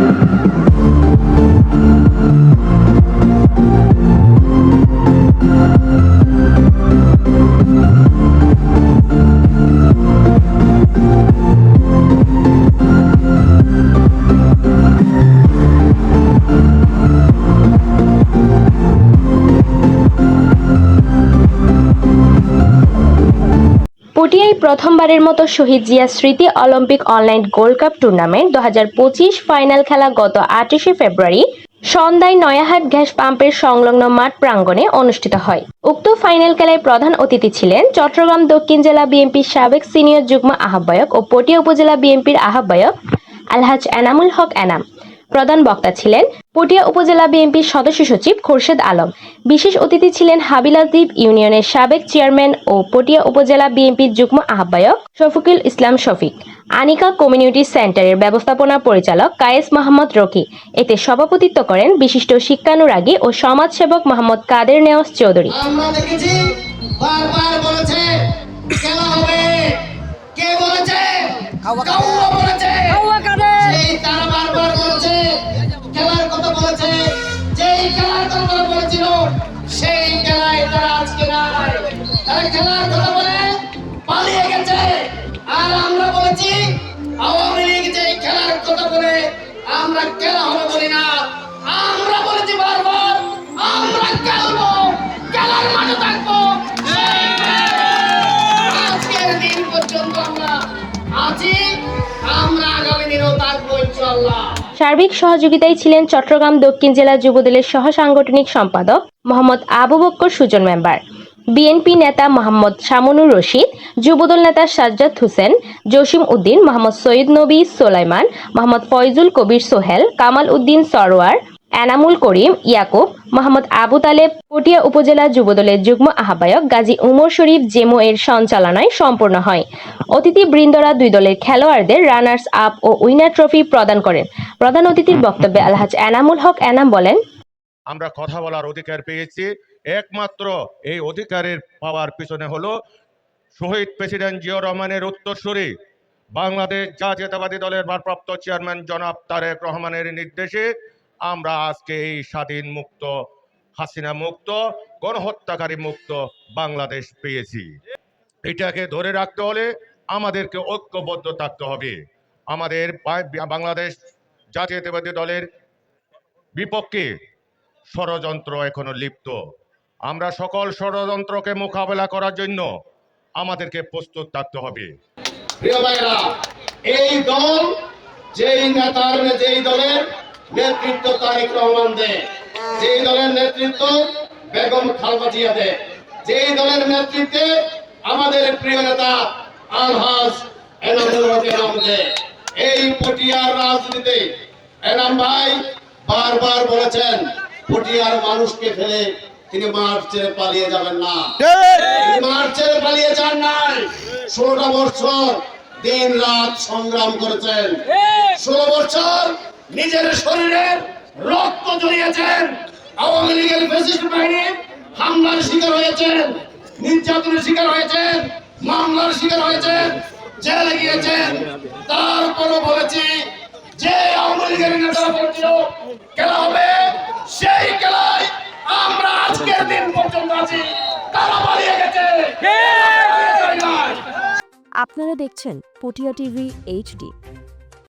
thank you. পটিয়ায় প্রথমবারের মতো শহীদ জিয়া স্মৃতি olympic online gold cup tournament দু ফাইনাল খেলা গত আঠাশে ফেব্রুয়ারি সন্ধ্যায় নয়াহাট গ্যাস পাম্পের সংলগ্ন মাঠ প্রাঙ্গণে অনুষ্ঠিত হয়। উক্ত ফাইনাল খেলায় প্রধান অতিথি ছিলেন চট্টগ্রাম দক্ষিণ জেলা বিএনপির সাবেক সিনিয়র যুগ্ম আহ্বায়ক ও পটিয়া উপজেলা বিএনপির আহ্বায়ক আলহাজ এনামুল হক এনাম। প্রধান বক্তা ছিলেন পটিয়া উপজেলা বিএনপির সদস্য সচিব খোরশেদ আলম। বিশেষ অতিথি ছিলেন হাবিলাদ্বীপ ইউনিয়নের সাবেক চেয়ারম্যান ও পটিয়া উপজেলা বিএনপির যুগ্ম আহ্বায়ক শফিকুল ইসলাম শফিক, আনিকা কমিউনিটি সেন্টারের ব্যবস্থাপনা পরিচালক কায়েস মোহাম্মদ রকি, এতে সভাপতিত্ব করেন বিশিষ্ট শিক্ষানুরাগী ও সমাজসেবক মোহাম্মদ কাদের নেওয়াজ চৌধুরী। বলেছে হবে। খেলার কথা বলে পালিয়ে গেছে। আর আমরা বলেছি, আওয়ামী লীগ যে খেলার কথা বলে, আমরা খেলা হবে বলি না? আমরা বলেছি বারবার, আমরা খেলার মাঠে থাকব। আজকের দিন পর্যন্ত আমরা আছি, আমরা আগামী থাকব ইনশাল্লাহ সার্বিক সহযোগিতায় ছিলেন চট্টগ্রাম দক্ষিণ জেলা যুবদলের সহ সাংগঠনিক সম্পাদক মোহাম্মদ আবু বক্কর, সুজন মেম্বার। বিএনপি নেতা মোহাম্মদ শামনুর রশিদ, যুবদল নেতা সাজ্জাদ হোসেন, জসিম উদ্দিন, মোহাম্মদ সৈয়দ নবী সোলাইমান, মোহাম্মদ ফয়জুল কবির সোহেল, কামাল উদ্দিন সরোয়ার এনামুল করিম, ইয়াকুব, মোহাম্মদ আবু তালেব, পটিয়া উপজেলা যুবদলের যুগ্ম আহ্বায়ক গাজী উমর শরীফ জেমো এর সঞ্চালনায় সম্পূর্ণ হয়। অতিথি বৃন্দরা দুই দলের খেলোয়াড়দের রানার্স আপ ও উইনার ট্রফি প্রদান করেন। প্রধান অতিথির বক্তব্যে আলহাজ এনামুল হক এনাম বলেন আমরা কথা বলার অধিকার পেয়েছি। একমাত্র এই অধিকারের পাওয়ার পিছনে হলো শহীদ প্রেসিডেন্ট জিয়াউর রহমানের উত্তরসূরি। বাংলাদেশ জাতীয়তাবাদী দলের ভারপ্রাপ্ত চেয়ারম্যান জনাব তারেক রহমানের নির্দেশে আমরা আজকে এই স্বাধীন মুক্ত, হাসিনা মুক্ত, গণহত্যাকারী মুক্ত বাংলাদেশ পেয়েছি। এটাকে ধরে রাখতে হলে আমাদেরকে ঐক্যবদ্ধ থাকতে হবে। আমাদের বাংলাদেশ জাতীয়তাবাদী দলের বিপক্ষে ষড়যন্ত্র এখনও লিপ্ত। আমরা সকল ষড়যন্ত্রকে মোকাবেলা করার জন্য আমাদেরকে প্রস্তুত থাকতে হবে। প্রিয় ভাইরা এই দল, যেই নেতার যেই দলের নেতৃত্ব তারেক রহমান দেয়, যেই দলের নেতৃত্ব বেগম খালদা জিয়া দেয়, যেই দলের নেতৃত্বে আমাদের প্রিয় নেতা আলহাজ এনামুল হক এনাম এই পটিয়ার রাজনীতি এনাম ভাই বারবার বলেছেন পটিয়ার মানুষকে ফেলে তিনি মাঠ ছেড়ে পালিয়ে যাবেন না। মাঠ ছেড়ে পালিয়ে যান নাই। ষোলোটা বছর দিন রাত সংগ্রাম করেছেন। ষোলো বছর নিজের শরীরের রক্ত জড়িয়েছেন। আওয়ামী লীগের ফেসিস্ট বাহিনী হামলার শিকার হয়েছেন। নির্যাতনের শিকার হয়েছেন। মামলার শিকার হয়েছেন। জেলে গিয়েছেন। তারপরও বলেছি যে আওয়ামী লীগের নেতারা বলছিল খেলা হবে। সেই খেলায় আমরা আজকের দিন পর্যন্ত আছি। তারা পালিয়ে গেছে? আপনারা দেখছেন পটিয়া টিভি এইচডি।